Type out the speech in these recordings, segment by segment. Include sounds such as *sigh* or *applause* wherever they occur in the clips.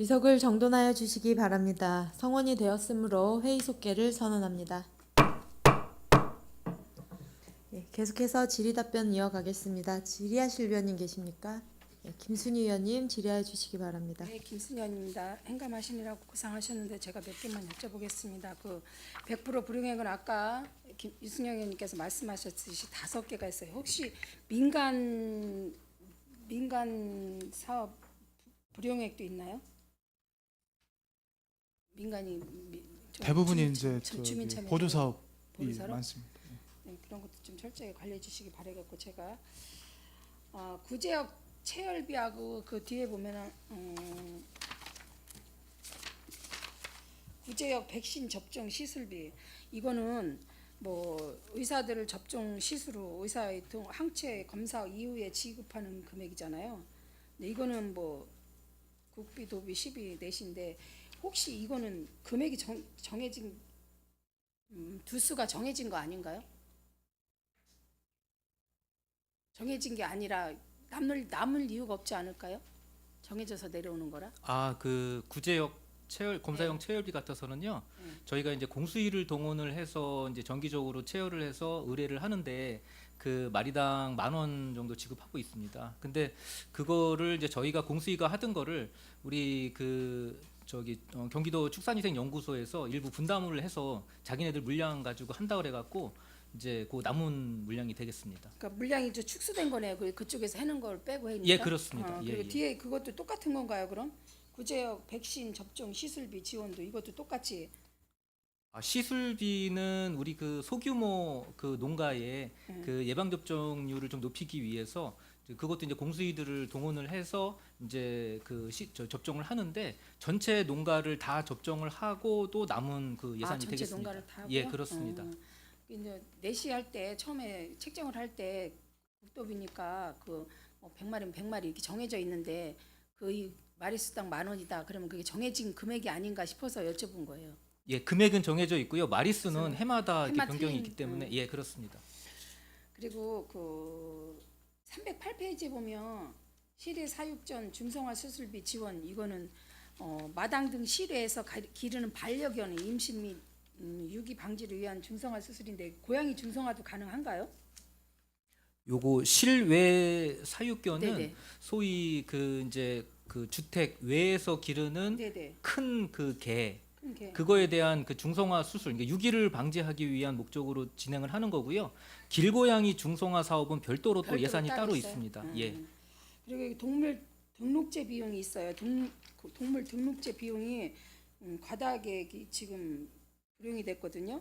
의석을 정돈하여 주시기 바랍니다. 성원이 되었으므로 회의 속개를 선언합니다. 예, 계속해서 질의 답변 이어가겠습니다. 질의하실 위원님 계십니까? 예, 김순희 위원님 질의해 주시기 바랍니다. 네, 김순현입니다. 행감하시느라고 고생하셨는데 제가 몇 개만 여쭤보겠습니다. 그 100% 불용액은 아까 김, 유승영 의원님께서 말씀하셨듯이 다섯 개가 있어요. 혹시 민간 민간 사업 불용액도 있나요? 민간이 미, 좀 대부분이 주- 이제 주- 저기 주민 참여 보조 사업이 보조 사업? 많습니다. 네, 그런 것도 좀 철저히 관리해 주시기 바라겠고 제가 어, 구제역 체열비하고 그 뒤에 보면은 음, 구제역 백신 접종 시술비 이거는 뭐 의사들을 접종 시술로 의사의 동- 항체 검사 이후에 지급하는 금액이잖아요. 근데 이거는 뭐 국비 도비 시비 내신데 혹시 이거는 금액이 정, 정해진 음, 두수가 정해진 거 아닌가요? 정해진 게 아니라 남을 남을 이유가 없지 않을까요? 정해져서 내려오는 거라. 아 그 구제역 체열 검사용 체열비 같아서는요 네. 저희가 이제 공수위를 동원을 해서 이제 정기적으로 체열을 해서 의뢰를 하는데 그 마리당 만 원 정도 지급하고 있습니다. 근데 그거를 이제 저희가 공수위가 하던 거를 우리 그 저기 어, 경기도 축산위생연구소에서 일부 분담을 해서 자기네들 물량 가지고 한다 그래갖고 이제 그 남은 물량이 되겠습니다. 그러니까 물량이 좀 축소된 거네요. 그 그쪽에서 해는 걸 빼고 해니까. 예, 그렇습니다. 어, 예, 그리고 예. 뒤에 그것도 똑같은 건가요? 그럼 구제역 백신 접종 시술비 지원도 이것도 똑같이 아, 시술비는 우리 그 소규모 그 농가의 음. 그 예방 접종률을 좀 높이기 위해서 이제 그것도 이제 공수위들을 동원을 해서 이제 그 시, 저, 접종을 하는데 전체 농가를 다 접종을 하고 또 남은 그 예산이 아, 전체 되겠습니다. 농가를 다 하고요? 예, 그렇습니다. 어. 이제 내시 할 때 처음에 책정을 할 때 국도비니까 그뭐 100마리면 100마리 이렇게 정해져 있는데 그이 마리수당 만 원이다. 그러면 그게 정해진 금액이 아닌가 싶어서 여쭤본 거예요. 예, 금액은 정해져 있고요. 마리수는 해마다 이렇게 해마 변경이 틀린, 있기 때문에 음. 예, 그렇습니다. 그리고 그 308페이지 보면 실외 사육전 중성화 수술비 지원 이거는 어, 마당 등 실외에서 가- 기르는 반려견의 임신 및 음, 유기 방지를 위한 중성화 수술인데 고양이 중성화도 가능한가요? 요거 실외 사육견은 네네. 소위 그 이제 그 주택 외에서 기르는. 큰 그 개. 그거에 대한 그 중성화 수술, 그러니까 유기를 방지하기 위한 목적으로 진행을 하는 거고요. 길고양이 중성화 사업은 별도로 또 별도로 예산이 따로 있어요? 있습니다. 음. 예. 그리고 여기 동물 등록제 비용이 있어요. 동, 그 동물 등록제 비용이 음, 과다하게 지금 불용이 됐거든요.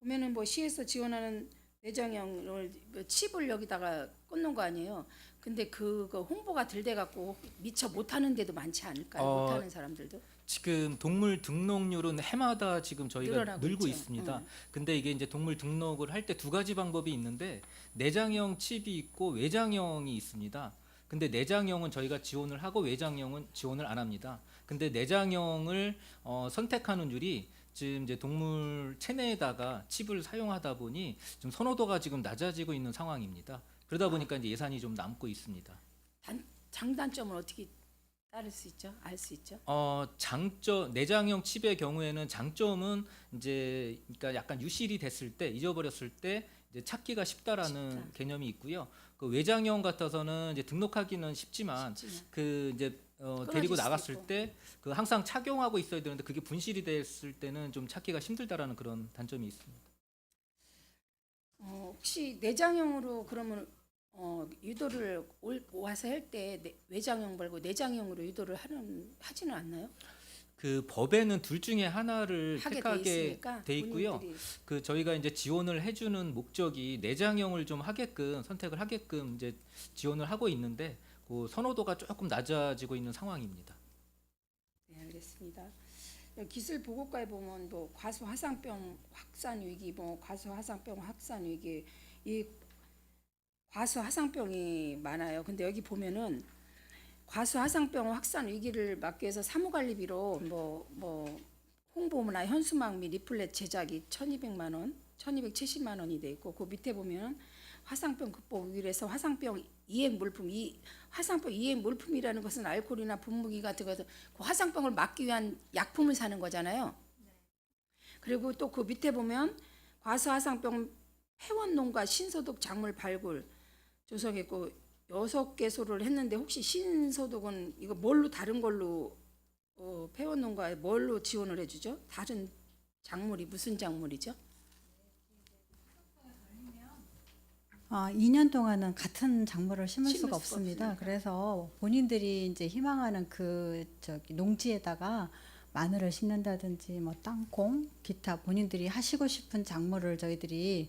보면은 뭐 시에서 지원하는 내장형을 그 칩을 여기다가 꽂는 거 아니에요. 근데 그거 홍보가 덜 돼 갖고 미처 못 하는 데도 많지 않을까요? 어, 못 하는 사람들도. 지금 동물 등록률은 해마다 지금 저희가 늘어나고 늘고 있죠. 있습니다. 음. 근데 이게 이제 동물 등록을 할 때 두 가지 방법이 있는데 내장형 칩이 있고 외장형이 있습니다. 근데 내장형은 저희가 지원을 하고 외장형은 지원을 안 합니다. 근데 내장형을 어, 선택하는 율이 지금 이제 동물 체내에다가 칩을 사용하다 보니 좀 선호도가 지금 낮아지고 있는 상황입니다. 그러다 보니까 이제 예산이 좀 남고 있습니다. 단, 장단점을 어떻게 따를 수 있죠? 알 수 있죠? 어 장점 내장형 칩의 경우에는 장점은 이제 그러니까 약간 유실이 됐을 때 잊어버렸을 때 이제 찾기가 쉽다라는 쉽다. 개념이 있고요. 그 외장형 같아서는 이제 등록하기는 쉽지만 쉽지만. 그 이제 어, 데리고 나갔을. 때 그 항상 착용하고 있어야 되는데 그게 분실이 됐을 때는 좀 찾기가 힘들다라는 그런 단점이 있습니다. 어, 혹시 내장형으로 그러면 어, 유도를 올, 와서 할 때 외장형 말고 내장형으로 유도를 하는 하지는 않나요? 그 법에는 둘 중에 하나를 택하게 돼 있고요. 그 저희가 이제 지원을 해주는 목적이 내장형을 좀 하게끔 선택을 하게끔 이제 지원을 하고 있는데 그 선호도가 조금 낮아지고 있는 상황입니다. 네, 알겠습니다. 기술 보고과에 보면 뭐 과수 화상병 확산 위기, 뭐 과수 화상병 확산 위기 이 과수 화상병이 많아요. 근데 여기 보면은 과수 화상병 확산 위기를 막기 위해서 사무관리비로 뭐뭐 홍보나 현수막 및 리플렛 제작이 1,200만 원, 1,270만 원이 돼 있고 그 밑에 보면 화상병 극복 위기에서 화상병 이행 물품 이 화상병 이행 물품이라는 것은 알코올이나 분무기 같은 것그 화상병을 막기 위한 약품을 사는 거잖아요. 그리고 또 그 밑에 보면 과수화상병 회원농가 신소독 작물 발굴 조성했고 여섯 개소를 했는데 혹시 신소독은 이거 뭘로 다른 걸로 어, 회원농가에 뭘로 지원을 해주죠? 다른 작물이 무슨 작물이죠? 아, 2년 동안은 같은 작물을 심을 심을 수가 수가 없습니다. 없으니까. 그래서 본인들이 이제 희망하는 그 저기 농지에다가 마늘을 심는다든지 뭐 땅콩, 기타 본인들이 하시고 싶은 작물을 저희들이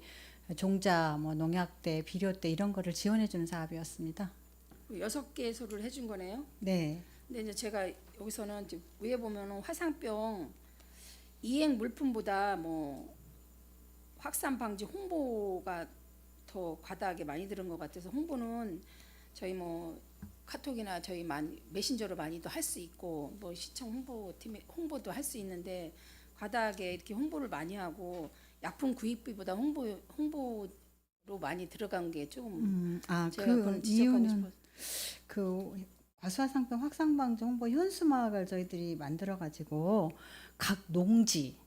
종자, 뭐 농약대, 비료대 이런 거를 지원해 주는 사업이었습니다. 그 여섯 개 소를 해준 거네요. 네. 근데 이제 제가 여기서는 이제 위에 보면은 화상병 이행 물품보다 뭐 확산 방지 홍보가 더 과다하게 많이 들은 것 같아서 홍보는 저희 뭐 카톡이나 저희 많이 메신저로 많이도 할 수 있고 뭐 시청 홍보팀에 홍보도 할 수 있는데 과다하게 이렇게 홍보를 많이 하고 약품 구입비보다 홍보 홍보로 많이 들어간 게 조금 음, 아, 제가 그 이유는 싶어서 그 과수화상병 확산방지 홍보 현수막을 저희들이 만들어 가지고 각 농지에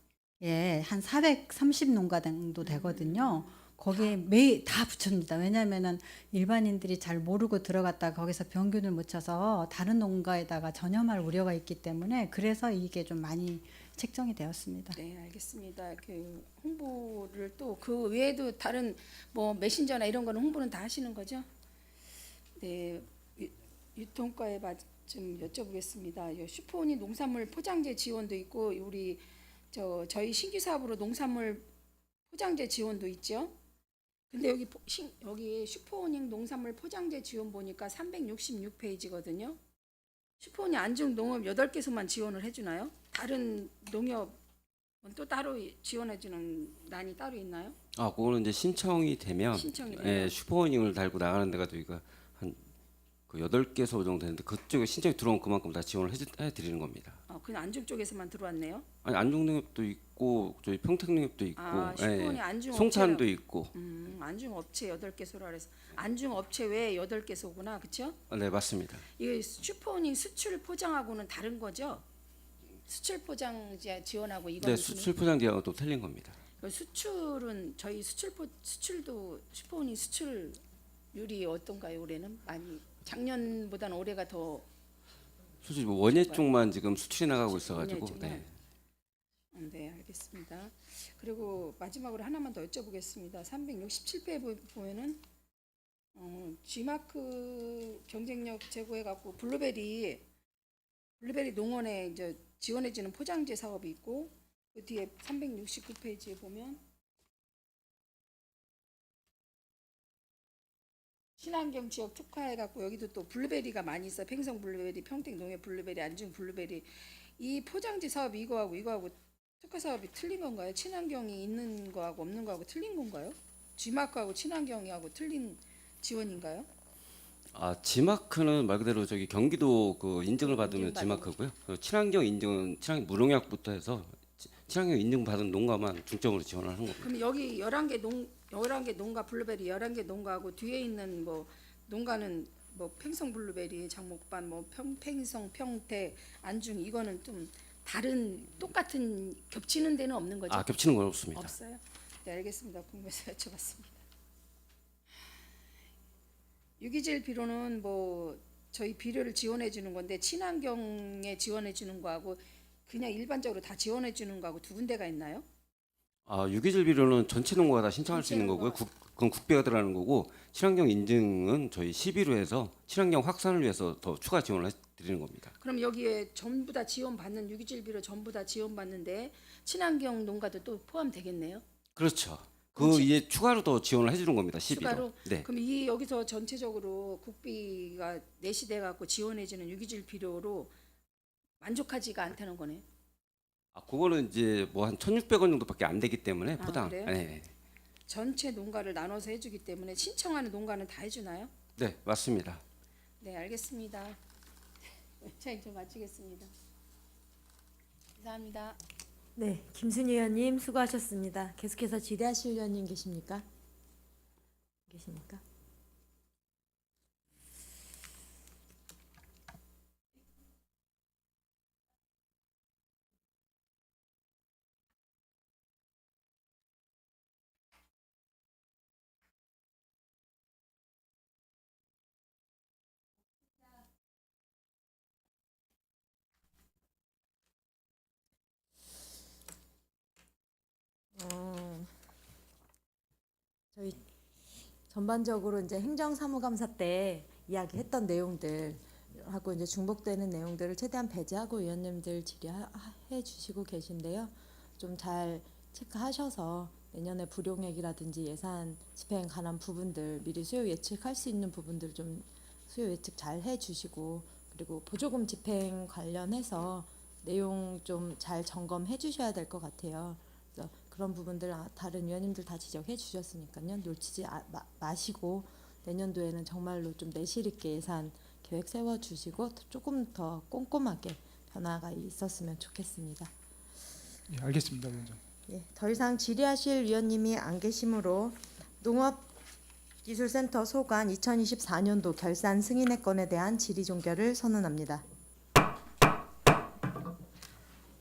한 430농가 정도 되거든요. 거기에 매일 다 붙입니다. 왜냐하면은 일반인들이 잘 모르고 들어갔다 거기서 병균을 묻혀서 다른 농가에다가 전염할 우려가 있기 때문에 그래서 이게 좀 많이 책정이 되었습니다. 네, 알겠습니다. 그 홍보를 또 그 외에도 다른 뭐 메신저나 이런 거는 홍보는 다 하시는 거죠? 네, 유, 유통과에 마- 좀 여쭤보겠습니다. 요 슈퍼오니 농산물 포장재 지원도 있고 우리 저 저희 신규 사업으로 농산물 포장재 지원도 있죠. 근데 여기 여기 슈퍼오닝 농산물 포장재 지원 보니까 366페이지거든요. 슈퍼오니 안중 농업 8개소만 지원을 해주나요? 다른 농협은 또 따로 지원해주는 난이 따로 있나요? 아, 그거는 이제 신청이 되면 신청이 되면 예, 슈퍼워닝을 달고 나가는 데가 저희가 한그 여덟 개소 정도 되는데 그쪽에 신청이 들어오면 그만큼 다 지원을 해, 해 드리는 겁니다. 어, 그냥 안중 쪽에서만 들어왔네요. 아니 안중농협도 있고 저희 평택농협도 있고 아, 예, 슈퍼오니 안중 송찬도 업체라- 있고 음, 안중 업체 8개소라 그래서 안중 업체 외에 8개소구나. 그렇죠? 아, 네 맞습니다. 이게 슈퍼오닝 수출 포장하고는 다른 거죠? 수출 포장제 지원하고 이거는 네 수출 포장 대하고 또 틀린 겁니다. 그 수출은 저희 수출 포, 수출도 슈퍼오닝 수출률이 어떤가요? 올해는 많이 작년보다는 올해가 더 솔직히 뭐 원예 쪽만 지금 수출이 나가고 있어가지고. 네. 음, 네, 알겠습니다. 그리고 마지막으로 하나만 더 여쭤보겠습니다. 367페이지 보면은 어, G마크 경쟁력 제고해 갖고 블루베리 블루베리 농원에 이제 지원해 주는 포장재 사업이 있고 그 뒤에 369페이지에 보면 친환경 지역 특화해 갖고 여기도 또 블루베리가 많이 있어. 팽성 블루베리, 평택 농협 블루베리, 안중 블루베리 이 포장지 사업 이거하고 이거하고 특화 사업이 틀린 건가요? 친환경이 있는 거하고 없는 거하고 틀린 건가요? G마크하고 친환경이하고 틀린 지원인가요? 아 지마크는 말 그대로 저기 경기도 그 인증을 받으면 인증 받은 지마크고요. 그 친환경 인증은 친환경 무농약부터 해서 치- 친환경 인증 받은 농가만 중점으로 지원을 하는 겁니다. 그럼 여기 11개 농 11개 농가 블루베리 11개 농가하고 뒤에 있는 뭐 농가는 뭐 팽성 블루베리, 장목반 뭐 평, 팽성, 평택, 안중 이거는 좀 다른 똑같은 겹치는 데는 없는 거죠? 아 겹치는 건 없습니다. 없어요? 네, 알겠습니다. 궁금해서 *laughs* 여쭤봤습니다. 유기질 비료는 뭐 저희 비료를 지원해 주는 건데 친환경에 지원해 주는 거하고 그냥 일반적으로 다 지원해 주는 거하고 두 군데가 있나요? 아 유기질 비료는 전체 농가가 다 신청할 수 있는 거고요. 국, 그건 국비가 들어가는 거고 친환경 인증은 저희 11호에서 친환경 확산을 위해서 더 추가 지원을 해 드리는 겁니다. 그럼 여기에 전부 다 지원받는 유기질 비료 전부 다 지원받는데 친환경 농가도 또 포함되겠네요. 그렇죠. 그 지- 이제 추가로 더 지원을 해주는 겁니다. 12호. 추가로? 네. 그럼 이 여기서 전체적으로 국비가 내시돼 갖고 지원해 주는 유기질 비료로 만족하지가 않다는 거네요. 아 그거는 이제 뭐 한 1,600원 정도밖에 안 되기 때문에 아, 포당. 그래요? 네. 전체 농가를 나눠서 해주기 때문에 신청하는 농가는 다 해주나요? 네 맞습니다. 네, 알겠습니다. *laughs* 자, 이제 마치겠습니다. 감사합니다. 네, 김순희 의원님 수고하셨습니다. 계속해서 질의하실 의원님 계십니까? 계십니까? 전반적으로 이제 행정사무감사 때 이야기했던 내용들 하고 이제 중복되는 내용들을 최대한 배제하고 위원님들 질의해 주시고 계신데요. 좀 잘 체크하셔서 내년에 불용액이라든지 예산 집행 관한 부분들 미리 수요 예측할 수 있는 부분들 좀 수요 예측 잘 해 주시고 그리고 보조금 집행 관련해서 내용 좀 잘 점검해 주셔야 될 것 같아요. 그런 부분들 아, 다른 위원님들 다 지적해 주셨으니까요. 놓치지 아- 마, 마시고 내년도에는 정말로 좀 내실 있게 예산 계획 세워 주시고 조금 더 꼼꼼하게 변화가 있었으면 좋겠습니다. 예, 알겠습니다, 위원장. 예, 더 이상 질의하실 위원님이 안 계시므로 농업기술센터 소관 2024년도 결산 승인의 건에 대한 질의 종결을 선언합니다.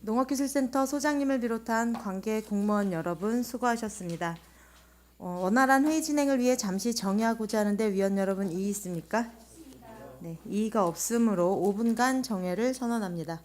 농업기술센터 소장님을 비롯한 관계 공무원 여러분 수고하셨습니다. 어, 원활한 회의 진행을 위해 잠시 정회하고자 하는데 위원 여러분 이의 있습니까? 네, 이의가 없으므로 5분간 정회를 선언합니다.